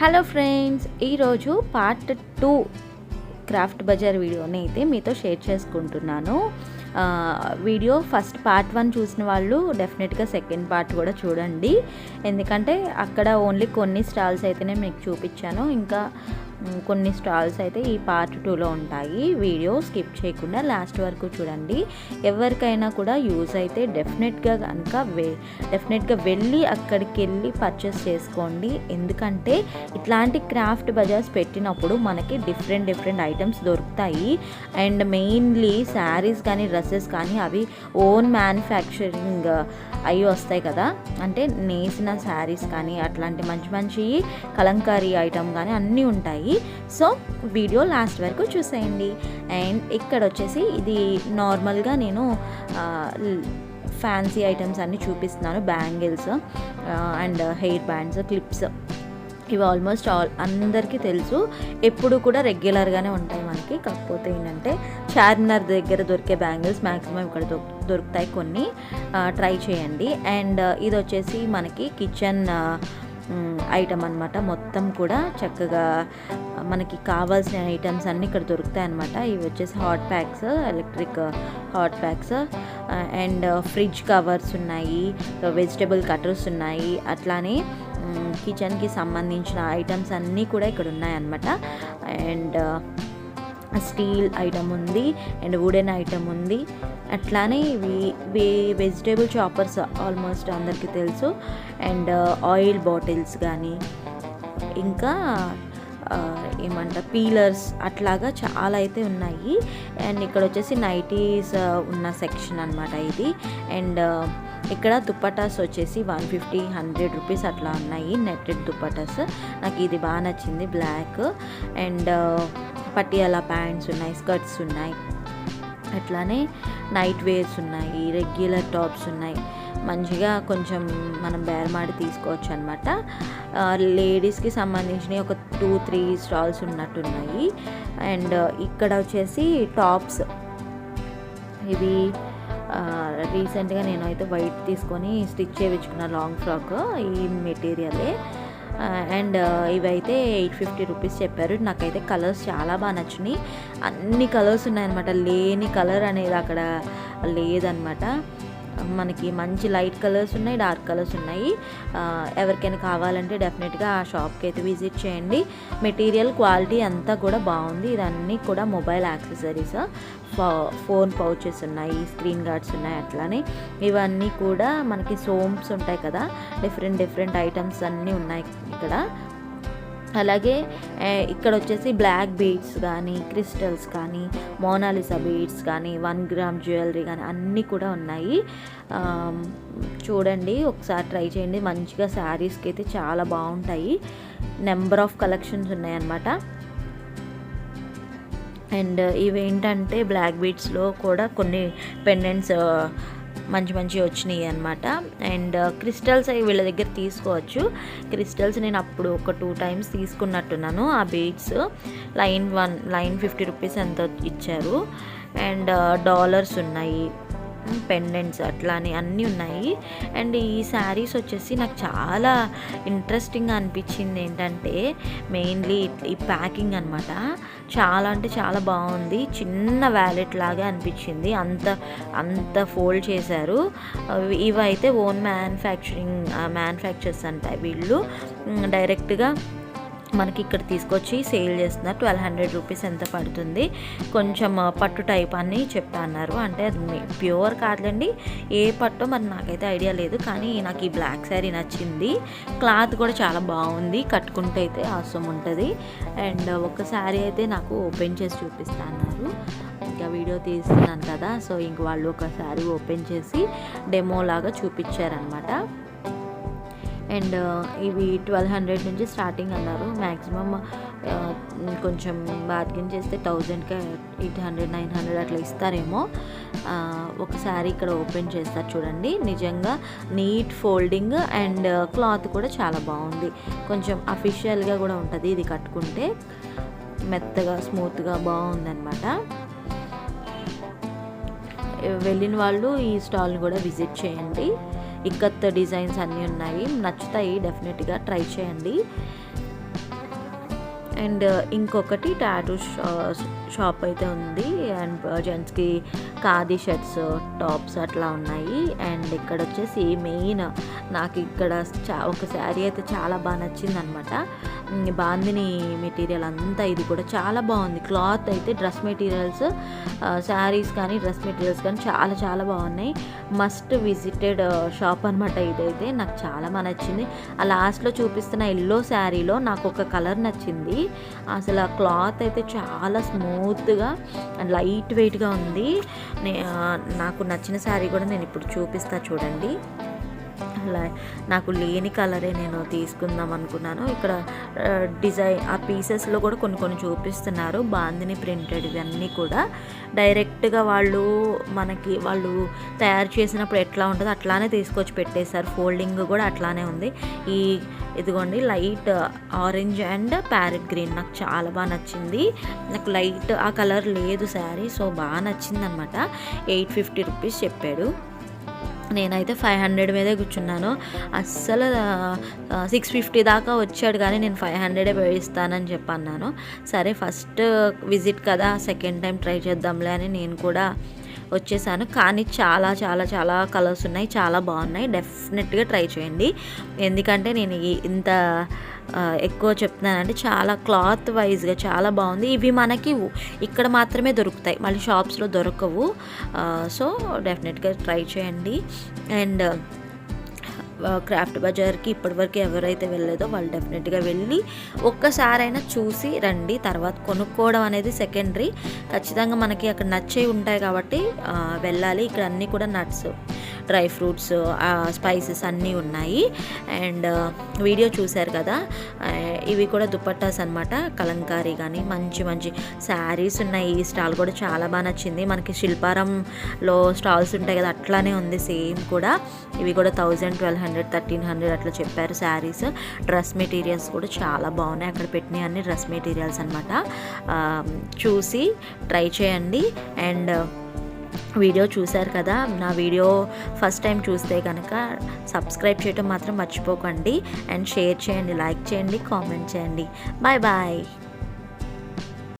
Hello friends ఈరోజు part two craft bazaar వీడియోని అయితే మీతో షేర్ చేసుకుంటున్నాను. వీడియో ఫస్ట్ పార్ట్ వన్ చూసిన వాళ్ళు డెఫినెట్గా సెకండ్ పార్ట్ కూడా చూడండి. ఎందుకంటే అక్కడ ఓన్లీ కొన్ని స్టాల్స్ అయితేనే మీకు చూపించాను. ఇంకా కొన్ని స్టాల్స్ అయితే ఈ పార్ట్ టూలో ఉంటాయి. వీడియో స్కిప్ చేయకుండా లాస్ట్ వరకు చూడండి. ఎవరికైనా కూడా యూజ్ అయితే డెఫినెట్గా కనుక వే డెఫినెట్గా వెళ్ళి అక్కడికి వెళ్ళి పర్చేస్ చేసుకోండి. ఎందుకంటే ఇట్లాంటి క్రాఫ్ట్ బజార్స్ పెట్టినప్పుడు మనకి డిఫరెంట్ డిఫరెంట్ ఐటమ్స్ దొరుకుతాయి. అండ్ మెయిన్లీ శారీస్ కానీ డ్రెస్సెస్ కానీ అవి ఓన్ మ్యానుఫ్యాక్చరింగ్ అవి వస్తాయి కదా. అంటే నేసిన శారీస్ కానీ అట్లాంటి మంచి మంచి కలంకారీ ఐటమ్ కానీ అన్నీ ఉంటాయి. సో వీడియో లాస్ట్ వరకు చూసేయండి. అండ్ ఇక్కడ వచ్చేసి ఇది నార్మల్గా నేను ఫ్యాన్సీ ఐటమ్స్ అన్నీ చూపిస్తున్నాను. Bangles and hair bands clips. ఇవి ఆల్మోస్ట్ ఆల్ అందరికీ తెలుసు. ఎప్పుడు కూడా రెగ్యులర్గానే ఉంటాయి మనకి. కాకపోతే ఏంటంటే చార్మినార్ దగ్గర దొరికే బ్యాంగిల్స్ మ్యాక్సిమం ఇక్కడ దొరుకుతాయి కొన్ని. ట్రై చేయండి. అండ్ ఇది వచ్చేసి మనకి కిచెన్ ఐటమ్ అనమాట మొత్తం కూడా చక్కగా మనకి కావాల్సిన ఐటమ్స్ అన్నీ ఇక్కడ దొరుకుతాయి అనమాట ఇవి వచ్చేసి hot packs electric hot packs and fridge covers ఉన్నాయి వెజిటబుల్ కటర్స్ ఉన్నాయి. అట్లానే కిచెన్కి సంబంధించిన ఐటమ్స్ అన్నీ కూడా ఇక్కడ ఉన్నాయన్నమాట అండ్ స్టీల్ ఐటమ్ ఉంది అండ్ వుడెన్ ఐటమ్ ఉంది. అట్లానే ఇవి వే వెజిటేబుల్ చాపర్స్ ఆల్మోస్ట్ అందరికీ తెలుసు. అండ్ ఆయిల్ బాటిల్స్ కానీ ఇంకా uh, ఏమంటారు పీలర్స్ అట్లాగా చాలా అయితే ఉన్నాయి. అండ్ ఇక్కడ వచ్చేసి నైటీస్ uh, ఉన్న సెక్షన్ అనమాట ఇది. అండ్ uh, ఇక్కడ దుప్పటాస్ వచ్చేసి వన్ ఫిఫ్టీ హండ్రెడ్ రూపీస్ అట్లా ఉన్నాయి నెట్టెడ్ దుప్పటాస్. నాకు ఇది బాగా నచ్చింది బ్లాక్ అండ్ పటియాలా ప్యాంట్స్ ఉన్నాయి స్కర్ట్స్ ఉన్నాయి. అట్లానే నైట్ వేర్స్ ఉన్నాయి రెగ్యులర్ టాప్స్ ఉన్నాయి. మంచిగా కొంచెం మనం బేరమాడి తీసుకోవచ్చు అనమాట లేడీస్కి సంబంధించిన ఒక టూ త్రీ స్టాల్స్ ఉన్నట్టున్నాయి. అండ్ ఇక్కడ వచ్చేసి టాప్స్ ఇవి రీసెంట్గా నేను అయితే వైట్ తీసుకొని స్టిచ్ చేయించుకున్న లాంగ్ ఫ్రాక్ ఈ మెటీరియలే అండ్ ఇవైతే ఎయిట్ ఫిఫ్టీ రూపీస్ చెప్పారు. నాకైతే కలర్స్ చాలా బాగా నచ్చినాయి అన్ని కలర్స్ ఉన్నాయన్నమాట. లేని కలర్ అనేది అక్కడ లేదనమాట మనకి మంచి లైట్ కలర్స్ ఉన్నాయి డార్క్ కలర్స్ ఉన్నాయి. ఎవరికైనా కావాలంటే డెఫినెట్గా ఆ షాప్కి అయితే విజిట్ చేయండి. మెటీరియల్ క్వాలిటీ అంతా కూడా బాగుంది. ఇదన్నీ కూడా మొబైల్ యాక్సెసరీస్ ఫోన్ పౌచెస్ ఉన్నాయి స్క్రీన్ గార్డ్స్ ఉన్నాయి అట్లానే. ఇవన్నీ కూడా మనకి సోమ్స్ ఉంటాయి కదా డిఫరెంట్ డిఫరెంట్ ఐటమ్స్ అన్నీ ఉన్నాయి. ఇక్కడ. అలాగే ఇక్కడ వచ్చేసి బ్లాక్ బీడ్స్ కానీ క్రిస్టల్స్ కానీ మోనాలిసా బీడ్స్ కానీ వన్ గ్రామ్ జ్యువెలరీ కానీ అన్నీ కూడా ఉన్నాయి. చూడండి ఒకసారి ట్రై చేయండి. మంచిగా శారీస్కి అయితే చాలా బాగుంటాయి. నెంబర్ ఆఫ్ కలెక్షన్స్ ఉన్నాయన్నమాట. అండ్ ఇవేంటంటే బ్లాక్ బీడ్స్లో కూడా కొన్ని పెండెంట్స్ మంచి మంచి వచ్చినాయి అనమాట అండ్ uh, క్రిస్టల్స్ అవి వీళ్ళ దగ్గర తీసుకోవచ్చు. క్రిస్టల్స్ నేను అప్పుడు ఒక టూ టైమ్స్ తీసుకున్నట్టున్నాను. ఆ beads line one line fifty rupees ఎంత ఇచ్చారు. అండ్ uh, డాలర్స్ ఉన్నాయి. పెండెంట్స్ అట్లానే అన్నీ ఉన్నాయి. అండ్ ఈ శారీస్ వచ్చేసి నాకు చాలా ఇంట్రెస్టింగ్ అనిపించింది ఏంటంటే మెయిన్లీ ఈ ప్యాకింగ్ అనమాట చాలా అంటే చాలా బాగుంది. చిన్న వ్యాలెట్ లాగా అనిపించింది. అంత అంత ఫోల్డ్ చేశారు. ఇవైతే ఓన్ మ్యానుఫ్యాక్చరింగ్ మ్యానుఫ్యాక్చర్స్ అంటాయి వీళ్ళు. డైరెక్ట్గా మనకి ఇక్కడ తీసుకొచ్చి సేల్ చేస్తున్నారు. ట్వెల్వ్ హండ్రెడ్ రూపీస్ ఎంత పడుతుంది? కొంచెం పట్టు టైప్ అని చెప్తా అన్నారు అంటే అది ప్యూర్ కాదులేండి. ఏ పట్టో మరి నాకైతే ఐడియా లేదు. కానీ నాకు ఈ బ్లాక్ శారీ నచ్చింది. క్లాత్ కూడా చాలా బాగుంది. కట్టుకుంటే అయితే అవసరం ఉంటుంది. అండ్ ఒక శారీ అయితే నాకు ఓపెన్ చేసి చూపిస్తా అన్నారు. ఇంకా వీడియో తీస్తున్నాను కదా. సో ఇంక వాళ్ళు ఒక శారీ ఓపెన్ చేసి డెమో లాగా చూపించారనమాట అండ్ ఇవి ట్వెల్వ్ హండ్రెడ్ నుంచి స్టార్టింగ్ అన్నారు. మ్యాక్సిమమ్ కొంచెం బార్గెన్ చేస్తే థౌజండ్కి ఎయిట్ హండ్రెడ్ నైన్ హండ్రెడ్ అట్లా ఇస్తారేమో. ఒకసారి ఇక్కడ ఓపెన్ చేస్తారు చూడండి. నిజంగా నీట్ ఫోల్డింగ్ అండ్ క్లాత్ కూడా చాలా బాగుంది. కొంచెం అఫీషియల్గా కూడా ఉంటుంది ఇది కట్టుకుంటే. మెత్తగా స్మూత్గా బాగుందన్నమాట. వెళ్ళిన వాళ్ళు ఈ స్టాల్ని కూడా విజిట్ చేయండి. ఇక్కత్ డిజైన్స్ అన్నీ ఉన్నాయి. నచ్చుతాయి డెఫినెట్గా ట్రై చేయండి. అండ్ ఇంకొకటి టాటూ షాప్ అయితే ఉంది. అండ్ జెంట్స్కి ఖాదీ షర్ట్స్ టాప్స్ అట్లా ఉన్నాయి. అండ్ ఇక్కడ వచ్చేసి మెయిన్ నాకు ఇక్కడ చా ఒక శారీ అయితే చాలా బాగా నచ్చింది అనమాట బాందిని మెటీరియల్ అంతా ఇది కూడా చాలా బాగుంది. క్లాత్ అయితే డ్రెస్ మెటీరియల్స్ శారీస్ కానీ డ్రెస్ మెటీరియల్స్ కానీ చాలా చాలా బాగున్నాయి. మస్ట్ విజిటెడ్ షాప్ అనమాట ఇదైతే. నాకు చాలా బాగా నచ్చింది. ఆ లాస్ట్లో చూపిస్తున్న ఎల్లో శారీలో నాకు ఒక కలర్ నచ్చింది. అసలు ఆ క్లాత్ అయితే చాలా స్మూత్ స్మూత్గా అండ్ లైట్ వెయిట్గా ఉంది. నే- నాకు నచ్చిన శారీ కూడా నేను ఇప్పుడు చూపిస్తా చూడండి. నాకు లేని కలరే నేను తీసుకుందాం అనుకున్నాను. ఇక్కడ డిజైన్ ఆ పీసెస్లో కూడా కొన్ని కొన్ని చూపిస్తున్నారు. బాందిని ప్రింటెడ్ ఇవన్నీ కూడా. డైరెక్ట్గా వాళ్ళు మనకి వాళ్ళు తయారు చేసినప్పుడు ఎట్లా ఉంటుందో అట్లానే తీసుకొచ్చి పెట్టేశారు. ఫోల్డింగ్ కూడా అట్లానే ఉంది. ఈ ఇదిగోండి light orange and parrot green. నాకు చాలా బాగా నచ్చింది. నాకు లైట్ ఆ కలర్ లేదు శారీ సో బాగా నచ్చింది అనమాట ఎయిట్ ఫిఫ్టీ రూపీస్ చెప్పాడు. నేనైతే ఫైవ్ హండ్రెడ్ మీదే కూర్చున్నాను. అస్సలు సిక్స్ ఫిఫ్టీ దాకా వచ్చాడు కానీ నేను ఫైవ్ హండ్రెడే వేయిస్తానని చెప్పి అన్నాను సరే ఫస్ట్ విజిట్ కదా సెకండ్ టైం ట్రై చేద్దాంలే అని నేను కూడా వచ్చేసాను. కానీ చాలా చాలా చాలా కలర్స్ ఉన్నాయి. చాలా బాగున్నాయి. డెఫినెట్గా ట్రై చేయండి. ఎందుకంటే నేను ఇంత ఎక్కువ చెప్తున్నానంటే చాలా క్లాత్ వైజ్గా చాలా బాగుంది. ఇవి మనకి ఇక్కడ మాత్రమే దొరుకుతాయి. మళ్ళీ షాప్స్లో దొరకవు. సో డెఫినెట్గా ట్రై చేయండి. అండ్ క్రాఫ్ట్ బజార్కి ఇప్పటివరకు ఎవరైతే వెళ్ళలేదో వాళ్ళు డెఫినెట్గా వెళ్ళి ఒక్కసారైనా చూసి రండి తర్వాత కొనుక్కోవడం అనేది సెకండరీ. ఖచ్చితంగా మనకి అక్కడ నచ్చే ఉంటాయి కాబట్టి వెళ్ళాలి. ఇక్కడ అన్నీ కూడా నట్స్. డ్రై ఫ్రూట్స్ స్పైసెస్ అన్నీ ఉన్నాయి. అండ్ వీడియో చూశారు కదా ఇవి కూడా దుపట్టాస్ అనమాట కలంకారీ కానీ మంచి మంచి శారీస్ ఉన్నాయి. ఈ స్టాల్ కూడా చాలా బాగా నచ్చింది. మనకి శిల్పారంలో స్టాల్స్ ఉంటాయి కదా అట్లానే ఉంది సేమ్ కూడా. ఇవి కూడా thousand twelve hundred thirteen hundred అట్లా చెప్పారు శారీస్. డ్రెస్ మెటీరియల్స్ కూడా చాలా బాగున్నాయి. అక్కడ పెట్టినవి అన్ని డ్రెస్ మెటీరియల్స్ అనమాట చూసి ట్రై చేయండి. అండ్ వీడియో చూశారు కదా నా వీడియో ఫస్ట్ టైం చూస్తే కనుక సబ్స్క్రైబ్ చేయడం మాత్రం మర్చిపోకండి. అండ్ షేర్ చేయండి లైక్ చేయండి కామెంట్ చేయండి. Bye bye.